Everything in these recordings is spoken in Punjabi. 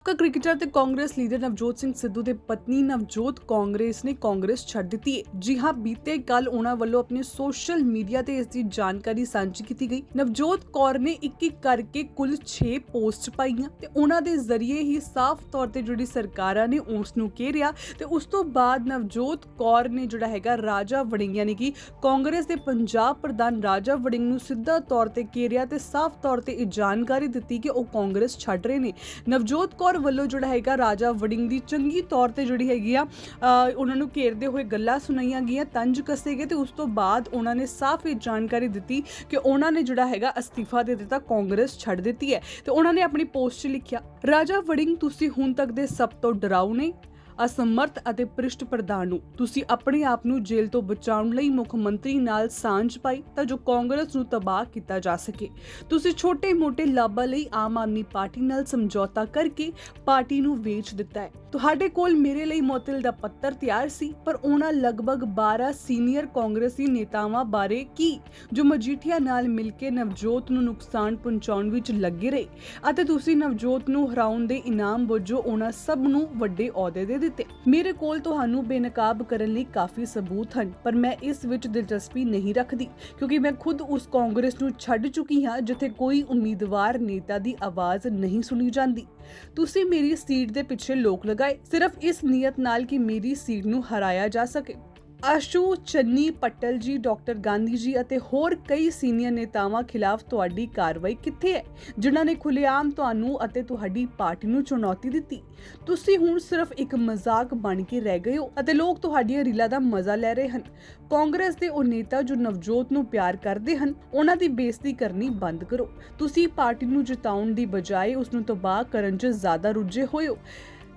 ਸਾਬਕਾ ਕ੍ਰਿਕਟਰ ਤੇ ਕਾਂਗਰਸ ਲੀਡਰ ਨਵਜੋਤ ਸਿੰਘ ਸਿੱਧੂ ਦੇ ਪਤਨੀ ਨਵਜੋਤ ਕਾਂਗਰਸ ਨੇ ਕਾਂਗਰਸ ਛੱਡ ਦਿੱਤੀ ਹੈ ਜੀ ਹਾਂ ਬੀਤੇ ਕੱਲ ਉਹਨਾਂ ਵੱਲੋਂ ਆਪਣੇ ਸੋਸ਼ਲ ਮੀਡੀਆ ਤੇ ਇਸ ਦੀ ਜਾਣਕਾਰੀ ਸਾਂਝੀ ਕੀਤੀ ਗਈ ਨਵਜੋਤ ਕੌਰ ਨੇ ਇੱਕ ਇੱਕ ਕਰਕੇ ਕੁੱਲ 6 ਪੋਸਟ ਪਾਈਆਂ ਤੇ ਉਹਨਾਂ ਦੇ ਜ਼ਰੀਏ ਹੀ ਸਾਫ਼ ਤੌਰ ਤੇ ਜਿਹੜੀ ਸਰਕਾਰਾਂ ਨੇ ਉਸ ਨੂੰ ਘੇਰਿਆ ਤੇ ਉਸ ਤੋਂ ਬਾਅਦ ਨਵਜੋਤ ਕੌਰ ਨੇ ਜਿਹੜਾ ਹੈਗਾ ਰਾਜਾ ਵੜਿੰਗ ਯਾਨੀ ਕਿ ਕਾਂਗਰਸ ਦੇ ਪੰਜਾਬ ਪ੍ਰਧਾਨ ਰਾਜਾ ਵੜਿੰਗ ਨੂੰ ਸਿੱਧਾ ਤੌਰ ਤੇ ਘੇਰਿਆ ਤੇ ਸਾਫ਼ ਤੌਰ ਤੇ ਇਹ ਜਾਣਕਾਰੀ ਦਿੱਤੀ ਕਿ ਉਹ ਕਾਂਗਰਸ ਛੱਡ ਰਹੇ ਨੇ ਨਵਜੋਤ ਕੌਰ ਵੱਲੋਂ ਜਿਹੜਾ ਹੈਗਾ ਰਾਜਾ ਵੜਿੰਗ ਦੀ ਚੰਗੀ ਤੌਰ ਤੇ ਜਿਹੜੀ ਹੈਗੀ ਆ ਉਹਨਾਂ ਨੂੰ ਘੇਰਦੇ ਹੋਏ ਗੱਲਾਂ ਸੁਣਾਈਆਂ ਗਈਆਂ, ਤੰਜ ਕੱਸੇ ਗਏ ਤੇ ਉਸ ਤੋਂ ਬਾਅਦ ਉਹਨਾਂ ਨੇ ਸਾਫ਼ ਇਹ ਜਾਣਕਾਰੀ ਦਿੱਤੀ ਕਿ ਉਹਨਾਂ ਨੇ ਜਿਹੜਾ ਹੈਗਾ ਅਸਤੀਫਾ ਦੇ ਦਿੱਤਾ, ਕਾਂਗਰਸ ਛੱਡ ਦਿੱਤੀ ਹੈ ਤੇ ਉਹਨਾਂ ਨੇ ਆਪਣੀ ਪੋਸਟ 'ਚ ਲਿਖਿਆ, ਰਾਜਾ ਵੜਿੰਗ, ਤੁਸੀਂ ਹੁਣ ਤੱਕ ਦੇ ਸਭ ਤੋਂ ਡਰਾਉਣੇ ਅਸਮਰਥ ਅਤੇ ਭ੍ਰਿਸ਼ਟ ਪ੍ਰਧਾਨ ਨੂੰ। ਤੁਸੀਂ ਆਪਣੇ ਆਪ ਨੂੰ ਜੇਲ੍ਹ ਤੋਂ ਬਚਾਉਣ ਲਈ ਮੁੱਖ ਮੰਤਰੀ ਨਾਲ ਸਾਂਝ ਪਾਈ ਤਾਂ ਜੋ ਕਾਂਗਰਸ ਨੂੰ ਤਬਾਹ ਕੀਤਾ ਜਾ ਸਕੇ। ਤੁਸੀਂ ਛੋਟੇ-ਮੋਟੇ ਲਾਭਾਂ ਲਈ ਆਮ ਆਦਮੀ ਪਾਰਟੀ ਨਾਲ ਸਮਝੌਤਾ ਕਰਕੇ ਪਾਰਟੀ ਨੂੰ ਵੇਚ ਦਿੱਤਾ ਹੈ। ਤੁਹਾਡੇ ਕੋਲ ਮੇਰੇ ਲਈ ਮੌਤਲ ਦਾ ਪੱਤਰ ਤਿਆਰ ਸੀ, ਪਰ ਉਹਨਾਂ ਲਗਭਗ 12 ਸੀਨੀਅਰ ਕਾਂਗਰਸੀ ਨੇਤਾਵਾਂ ਬਾਰੇ ਕੀ, ਜੋ ਮਜੀਠੀਆ ਨਾਲ ਮਿਲ ਕੇ ਨਵਜੋਤ ਨੂੰ ਨੁਕਸਾਨ ਪਹੁੰਚਾਉਣ ਵਿੱਚ ਲੱਗੇ ਰਹੇ ਅਤੇ ਤੁਸੀਂ ਨਵਜੋਤ ਨੂੰ ਹਰਾਉਣ ਦੇ ਇਨਾਮ ਵਜੋਂ ਉਹਨਾਂ ਸਭ ਨੂੰ ਵੱਡੇ ਅਹੁਦੇ ਦੇ ਦਿੱਤੇ ਮੇਰੇ ਕੋਲ ਤੁਹਾਨੂੰ ਬੇਨਕਾਬ ਕਰਨ ਲਈ ਕਾਫੀ ਸਬੂਤ ਹਨ, ਪਰ ਮੈਂ ਇਸ ਵਿੱਚ ਦਿਲਚਸਪੀ ਨਹੀਂ ਰੱਖਦੀ, ਕਿਉਂਕਿ ਮੈਂ ਖੁਦ ਉਸ ਕਾਂਗਰਸ ਨੂੰ ਛੱਡ ਚੁੱਕੀ ਹਾਂ, ਜਿੱਥੇ ਕੋਈ ਉਮੀਦਵਾਰ ਨੇਤਾ ਦੀ ਆਵਾਜ਼ ਨਹੀਂ ਸੁਣੀ ਜਾਂਦੀ। ਤੁਸੀਂ ਮੇਰੀ ਸੀਟ ਦੇ ਪਿੱਛੇ ਲੋਕ ਲਗਾਏ, ਸਿਰਫ ਇਸ ਨੀਅਤ ਨਾਲ ਕਿ ਮੇਰੀ ਸੀਟ ਨੂੰ ਹਰਾਇਆ ਜਾ ਸਕੇ। ਆਸ਼ੂ ਚੰਨੀ ਪਟਲ ਜੀ, ਡਾਕਟਰ ਗਾਂਧੀ ਜੀ ਅਤੇ ਹੋਰ ਕਈ ਸੀਨੀਅਰ ਨੇਤਾਵਾਂ ਖਿਲਾਫ ਤੁਹਾਡੀ ਕਾਰਵਾਈ ਕਿੱਥੇ ਹੈ, ਜਿਨ੍ਹਾਂ ਨੇ ਖੁੱਲੇਆਮ ਤੁਹਾਨੂੰ ਅਤੇ ਤੁਹਾਡੀ ਪਾਰਟੀ ਨੂੰ ਚੁਣੌਤੀ ਦਿੱਤੀ? ਤੁਸੀਂ ਹੁਣ ਸਿਰਫ ਇੱਕ ਮਜ਼ਾਕ ਬਣ ਕੇ ਰਹਿ ਗਏ ਹੋ ਅਤੇ ਲੋਕ ਤੁਹਾਡੀਆਂ ਰੀਲਾਂ ਦਾ ਮਜ਼ਾ ਲੈ ਰਹੇ ਹਨ। ਕਾਂਗਰਸ ਦੇ ਉਹ ਨੇਤਾ ਜੋ ਨਵਜੋਤ ਨੂੰ ਪਿਆਰ ਕਰਦੇ ਹਨ, ਉਹਨਾਂ ਦੀ ਬੇਇੱਜ਼ਤੀ ਕਰਨੀ ਬੰਦ ਕਰੋ। ਤੁਸੀਂ ਪਾਰਟੀ ਨੂੰ ਜਿਤਾਉਣ ਦੀ ਬਜਾਏ ਉਸ ਨੂੰ ਤਬਾਹ ਕਰਨ 'ਚ ਜ਼ਿਆਦਾ ਰੁੱਝੇ ਹੋਏ ਹੋ।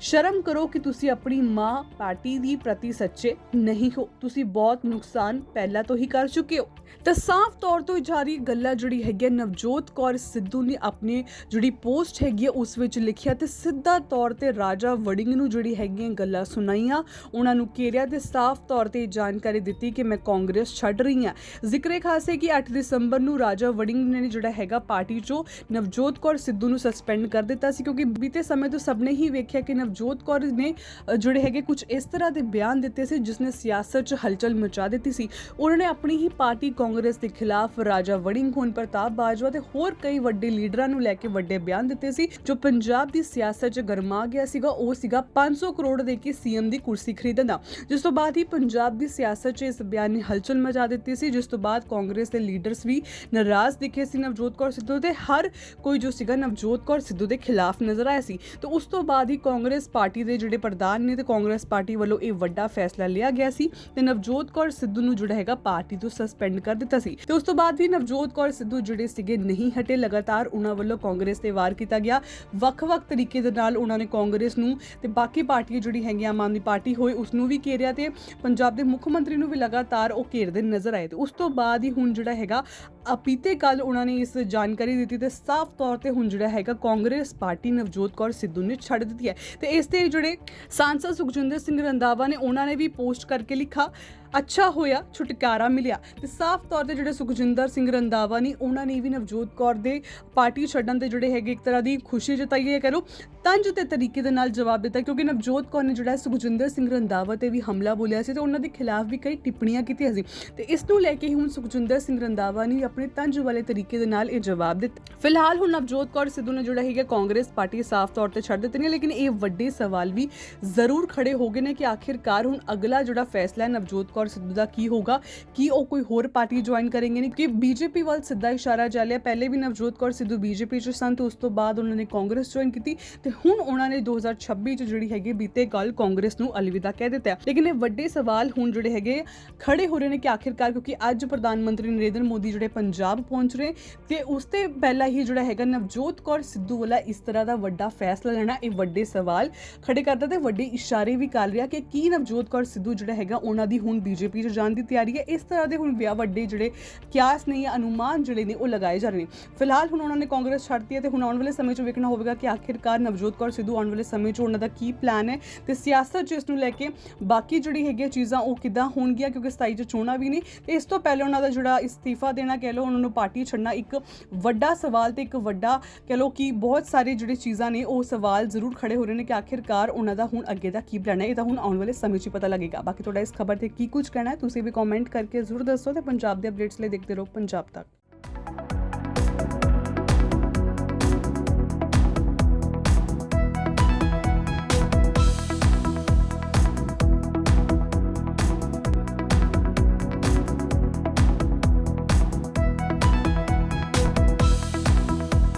ਸ਼ਰਮ ਕਰੋ ਕਿ ਤੁਸੀਂ ਆਪਣੀ ਮਾਂ ਪਾਰਟੀ ਦੀ ਪ੍ਰਤੀ ਸੱਚੇ ਨਹੀਂ ਹੋ। ਤੁਸੀਂ ਬਹੁਤ ਨੁਕਸਾਨ ਪਹਿਲਾਂ ਤੋਂ ਹੀ ਕਰ ਚੁੱਕੇ ਹੋ। ਤਾਂ ਸਾਫ਼ ਤੌਰ ਤੋਂ ਜਾਰੀ ਗੱਲਾਂ ਜਿਹੜੀ ਹੈਗੀ ਨਵਜੋਤ ਕੌਰ ਸਿੱਧੂ ਨੇ ਆਪਣੇ ਜਿਹੜੀ ਪੋਸਟ ਹੈਗੀ ਉਸ ਵਿੱਚ ਲਿਖਿਆ ਤੇ ਸਿੱਧਾ ਤੌਰ ਤੇ ਰਾਜਾ ਵੜਿੰਗ ਨੂੰ ਜਿਹੜੀ ਹੈਗੀਆਂ ਗੱਲਾਂ ਸੁਣਾਈਆਂ। ਉਹਨਾਂ ਨੂੰ ਘੇਰਿਆ ਤੇ ਸਾਫ਼ ਤੌਰ ਤੇ ਇਹ ਜਾਣਕਾਰੀ ਦਿੱਤੀ ਕਿ ਮੈਂ ਕਾਂਗਰਸ ਛੱਡ ਰਹੀ ਹਾਂ। ਜ਼ਿਕਰੇ ਖਾਸ ਹੈ ਕਿ 8 ਦਸੰਬਰ ਨੂੰ ਰਾਜਾ ਵੜਿੰਗ ਨੇ ਜਿਹੜਾ ਹੈਗਾ ਪਾਰਟੀ 'ਚੋਂ ਨਵਜੋਤ ਕੌਰ ਸਿੱਧੂ ਨੂੰ ਸਸਪੈਂਡ ਕਰ ਦਿੱਤਾ ਸੀ, ਕਿਉਂਕਿ ਬੀਤੇ ਸਮੇਂ ਤੋਂ ਸਭ ਨੇ ਹੀ ਵੇਖਿਆ ਕਿ ਨਵ ਨਵਜੋਤ ਕੌਰ ਨੇ ਜਿਹੜੇ ਹੈਗੇ ਕੁਝ ਇਸ ਤਰ੍ਹਾਂ ਦੇ ਬਿਆਨ ਦਿੱਤੇ ਸੀ, ਜਿਸ ਨੇ ਸਿਆਸਤ 'ਚ ਹਲਚਲ ਮਚਾ ਦਿੱਤੀ ਸੀ। ਉਹਨਾਂ ਨੇ ਆਪਣੀ ਹੀ ਪਾਰਟੀ ਕਾਂਗਰਸ ਦੇ ਖਿਲਾਫ ਰਾਜਾ ਵੜਿੰਗ ਹੋਣ ਪ੍ਰਤਾਪ ਬਾਜਵਾ ਤੇ ਹੋਰ ਕਈ ਵੱਡੇ ਲੀਡਰਾਂ ਨੂੰ ਲੈ ਕੇ ਵੱਡੇ ਬਿਆਨ ਦਿੱਤੇ ਸੀ, ਜੋ ਪੰਜਾਬ ਦੀ ਸਿਆਸਤ 'ਚ ਗਰਮਾ ਗਿਆ ਸੀਗਾ। ਉਹ ਸੀਗਾ 500 ਕਰੋੜ ਦੇ ਕੇ ਸੀਐਮ ਦੀ ਕੁਰਸੀ ਖਰੀਦਣ ਦਾ। ਜਿਸ ਤੋਂ ਬਾਅਦ ਹੀ ਪੰਜਾਬ ਦੀ ਸਿਆਸਤ 'ਚ ਇਸ ਬਿਆਨ ਨੇ ਹਲਚਲ ਮਚਾ ਦਿੱਤੀ ਸੀ। ਜਿਸ ਤੋਂ ਬਾਅਦ ਕਾਂਗਰਸ ਦੇ ਲੀਡਰਸ ਵੀ ਨਾਰਾਜ਼ ਦਿਖੇ ਸੀ ਨਵਜੋਤ ਕੌਰ ਸਿੱਧੂ ਤੇ ਹਰ ਕੋਈ ਜੋ ਸੀਗਾ ਨਵਜੋਤ ਕੌਰ ਸਿੱਧੂ ਦੇ ਖਿਲਾਫ ਨਜ਼ਰ ਆਇਆ ਸੀ। ਤੇ ਉਸ ਤੋਂ ਬਾਅਦ ਹੀ ਕਾਂਗਰਸ ਪਾਰਟੀ ਦੇ ਜਿਹੜੇ ਪ੍ਰਧਾਨ ਨੇ ਤੇ ਕਾਂਗਰਸ ਪਾਰਟੀ ਵੱਲੋਂ ਇਹ ਵੱਡਾ ਫੈਸਲਾ ਲਿਆ ਗਿਆ ਸੀ ਤੇ ਨਵਜੋਤ ਕੌਰ ਸਿੱਧੂ ਨੂੰ ਜਿਹੜਾ ਹੈਗਾ ਪਾਰਟੀ ਤੋਂ ਸਸਪੈਂਡ ਕਰ ਦਿੱਤਾ ਸੀ। ਤੇ ਉਸ ਤੋਂ ਬਾਅਦ ਵੀ ਨਵਜੋਤ ਕੌਰ ਸਿੱਧੂ ਜਿਹੜੇ ਸੀਗੇ ਨਹੀਂ ਹਟੇ, ਲਗਾਤਾਰ ਉਹਨਾਂ ਵੱਲੋਂ ਕਾਂਗਰਸ ਤੇ ਵਾਰ ਕੀਤਾ ਗਿਆ। ਵੱਖ-ਵੱਖ ਤਰੀਕੇ ਦੇ ਨਾਲ ਉਹਨਾਂ ਨੇ ਕਾਂਗਰਸ ਨੂੰ ਤੇ ਬਾਕੀ ਪਾਰਟੀਆਂ ਜਿਹੜੀ ਹੈਗੀਆਂ ਆਮ ਆਦਮੀ ਪਾਰਟੀ ਹੋਏ, ਉਸ ਨੂੰ ਵੀ ਘੇਰਿਆ ਤੇ ਪੰਜਾਬ ਦੇ ਮੁੱਖ ਮੰਤਰੀ ਨੂੰ ਵੀ ਲਗਾਤਾਰ ਉਹ ਘੇਰਦੇ ਨਜ਼ਰ ਆਏ। ਤੇ ਉਸ ਤੋਂ ਬਾਅਦ ਹੀ ਹੁਣ ਜਿਹੜਾ ਹੈਗਾ ਅਪੀਤੇ ਕੱਲ ਉਹਨਾਂ ਨੇ ਇਸ ਜਾਣਕਾਰੀ ਦਿੱਤੀ ਤੇ ਸਾਫ਼ ਤੌਰ ਤੇ ਹੁਣ ਜਿਹੜਾ ਹੈਗਾ ਕਾਂਗਰਸ ਪਾਰਟੀ ਨਵਜੋਤ ਕੌਰ ਸਿੱਧੂ ਨੇ ਛੱਡ ਦਿੱਤੀ ਹੈ ਤੇ ਇਸ ਤੇ ਜਿਹੜੇ ਸਾਂਸਦ ਸੁਖਜਿੰਦਰ ਸਿੰਘ ਰੰਦਾਵਾ ਨੇ ਉਹਨਾਂ ਨੇ ਵੀ ਪੋਸਟ ਕਰਕੇ ਲਿਖਾ ਅੱਛਾ ਹੋਇਆ ਛੁਟਕਾਰਾ ਮਿਲਿਆ ਤੇ ਸਾਫ਼ ਤੌਰ ਤੇ ਜਿਹੜੇ ਸੁਖਜਿੰਦਰ ਸਿੰਘ ਰੰਦਾਵਾ ਨੇ ਉਹਨਾਂ ਨੇ ਵੀ ਨਵਜੋਤ ਕੌਰ ਦੇ ਪਾਰਟੀ ਛੱਡਣ ਤੇ ਜਿਹੜੇ ਹੈਗੇ ਇੱਕ ਤਰ੍ਹਾਂ ਦੀ ਖੁਸ਼ੀ ਜਤਾਈ ਹੈ ਕਰੋ ਤੰਜ ਤੇ ਤਰੀਕੇ ਦੇ ਨਾਲ ਜਵਾਬ ਦਿੱਤਾ ਕਿਉਂਕਿ ਨਵਜੋਤ ਕੌਰ ਨੇ ਜਿਹੜਾ ਸੁਖਜਿੰਦਰ ਸਿੰਘ ਰੰਦਾਵਾ ਤੇ ਵੀ ਹਮਲਾ ਬੋਲਿਆ ਸੀ ਤੇ ਉਹਨਾਂ ਦੇ ਖਿਲਾਫ ਵੀ ਕਈ ਟਿੱਪਣੀਆਂ ਕੀਤੀਆਂ ਸੀ ਤੇ ਇਸ ਨੂੰ ਲੈ ਕੇ ਹੁਣ ਸੁਖਜਿੰਦਰ ਸਿੰਘ ਰੰਦਾਵਾ ਨੇ ਆਪਣੇ ਤੰਜ ਵਾਲੇ ਤਰੀਕੇ ਦੇ ਨਾਲ ਇਹ ਜਵਾਬ ਦਿੱਤਾ ਫਿਲਹਾਲ ਹੁਣ ਨਵਜੋਤ ਕੌਰ ਸਿੱਧੂ ਨੇ ਜਿਹੜਾ ਹੈਗਾ ਕਾਂਗਰਸ ਪਾਰਟੀ ਸਾਫ਼ ਤੌਰ ਤੇ ਛੱਡ ਦਿੱਤੀ ਨੇ ਲੇਕਿਨ ਇਹ ਵੱਡੇ ਸਵਾਲ ਵੀ ਜ਼ਰੂਰ ਖੜੇ ਹੋ ਗਏ ਨੇ ਕਿ ਆਖਿਰਕਾਰ ਹੁਣ ਅਗਲਾ ਜਿਹੜਾ ਫੈਸਲਾ ਹੈ ਨਵਜੋਤ ਕੌਰ ਸਿੱਧੂ ਦਾ ਕੀ ਹੋਗਾ ਕੀ ਉਹ ਕੋਈ ਹੋਰ ਪਾਰਟੀ ਜੁਆਇਨ ਕਰਨਗੇ ਨੇ ਕਿ ਬੀਜੇਪੀ ਵੱਲ ਸਿੱਧਾ ਇਸ਼ਾਰਾ ਚੱਲਿਆ ਪਹਿਲੇ ਵੀ ਨਵਜੋਤ ਕੌਰ ਸਿੱਧੂ ਬੀਜੇਪੀ ਚ ਸਨ ਤੇ ਉਸ ਤੋਂ ਬਾਅਦ ਉਹਨਾਂ ਨੇ ਕਾਂਗਰਸ ਜੁਆਇਨ ਕੀਤੀ ਤੇ ਹੁਣ ਉਹਨਾਂ ਨੇ 2026 ਚ ਜਿਹੜੀ ਹੈਗੀ ਬੀਤੇ ਕੱਲ ਕਾਂਗਰਸ ਨੂੰ ਅਲਵਿਦਾ ਕਹਿ ਦਿੱਤਾ ਹੈ। ਲੇਕਿਨ ਇਹ ਵੱਡੇ ਸਵਾਲ ਹੁਣ ਜਿਹੜੇ ਹੈਗੇ ਖੜੇ ਹੋ ਰਹੇ ਨੇ ਕਿ ਆਖਿਰਕਾਰ ਕਿਉਂਕਿ ਅੱਜ ਪ੍ਰਧਾਨ ਮੰਤਰੀ ਨਰਿੰਦਰ ਮੋਦੀ ਜਿਹੜੇ ਪੰਜਾਬ ਪਹੁੰਚ ਰਹੇ ਤੇ ਉਸ ਤੇ ਪਹਿਲਾਂ ਹੀ ਜਿਹੜਾ ਹੈਗਾ ਨਵਜੋਤ ਕੌਰ ਸਿੱਧੂ ਵਾਲਾ ਇਸ ਤਰ੍ਹਾਂ ਦਾ ਵੱਡਾ ਫੈਸਲਾ ਲੈਣਾ ਇਹ ਵੱਡੇ ਸਵਾਲ ਖੜੇ ਕਰਦਾ ਤੇ ਵੱਡੇ ਇਸ਼ਾਰੇ ਵੀ ਕਰ ਰਿਹਾ ਕਿ ਕੀ ਨਵਜੋਤ ਕੌਰ ਸਿੱਧੂ ਜਿਹੜਾ ਹੈਗਾ ਉਹਨਾਂ ਦੀ ਹੁਣ ਬੀਜੇਪੀ 'ਚ ਜਾਣ ਦੀ ਤਿਆਰੀ ਹੈ। ਇਸ ਤਰ੍ਹਾਂ ਦੇ ਹੁਣ ਵਿਆਹ ਵੱਡੇ ਜਿਹੜੇ ਕਿਆਸ ਨੇ ਜਾਂ ਅਨੁਮਾਨ ਜਿਹੜੇ ਨੇ ਉਹ ਲਗਾਏ ਜਾ ਰਹੇ ਨੇ। ਫਿਲਹਾਲ ਹੁਣ ਉਹਨਾਂ ਨੇ ਕਾਂਗਰਸ ਛੱਡਤੀ ਹੈ ਤੇ ਹੁਣ ਆਉਣ ਵਾਲੇ ਸਮੇਂ 'ਚ ਵੇਖਣਾ ਹੋਵੇਗਾ ਕਿ ਆਖਿਰਕਾਰ ਨਵਜੋਤ ਕੌਰ ਸਿੱਧੂ ਆਉਣ ਵਾਲੇ ਸਮੇਂ 'ਚ ਉਹਨਾਂ ਦਾ ਕੀ ਪਲਾਨ ਹੈ ਤੇ ਸਿਆਸਤ 'ਚ ਇਸ ਨੂੰ ਲੈ ਕੇ ਬਾਕੀ ਜਿਹੜੀ ਹੈਗੀ ਚੀਜ਼ਾਂ ਉਹ ਕਿੱਦਾਂ ਹੋਣਗੀਆਂ ਕਿਉਂਕਿ 27 'ਚ ਚੋਣਾਂ ਵੀ ਨੇ ਤੇ ਇਸ ਤੋਂ ਪਹਿਲੇ ਉਹਨਾਂ ਦਾ ਜਿਹੜਾ ਇਸਤੀਫਾ ਦੇਣਾ ਕਹਿ ਲਓ ਉਹਨਾਂ ਨੂੰ ਪਾਰਟੀ ਛੱਡਣਾ ਇੱਕ ਵੱਡਾ ਸਵਾਲ ਤੇ ਇੱਕ ਵੱਡਾ ਕਹਿ ਲਓ ਕਿ ਬਹੁਤ ਸਾਰੇ ਜਿਹੜੇ ਚੀਜ਼ਾਂ ਨੇ ਉਹ ਸਵਾਲ ਜ਼ਰੂਰ ਖੜੇ ਹੋ ਰਹੇ ਨੇ ਕਿ ਆਖਿਰਕਾਰ ਉਹਨਾਂ ਦਾ ਹੁਣ ਅੱਗੇ ਦਾ ਕੀ ਪਲਾਨ ਹੈ। ਇਹ ਤਾਂ ਹੁਣ ਆਉਣ ਵਾਲੇ ਸਮੇਂ 'ਚ ਪਤਾ ਲੱਗੇਗਾ। ਬਾਕੀ ਤੁਹਾਡਾ ਇਸ ਖਬਰ ਤੇ ਕੀ ਕੁਝ ਕਹਿਣਾ ਹੈ, ਤੁਸੀਂ ਵੀ ਕਮੈਂਟ ਕਰਕੇ ਜ਼ਰੂਰ ਦੱਸੋ ਤੇ ਪੰਜਾਬ ਦੇ ਅਪਡੇਟਸ ਲਈ ਦੇਖਦੇ ਰਹੋ ਪੰਜਾਬ ਤੱਕ।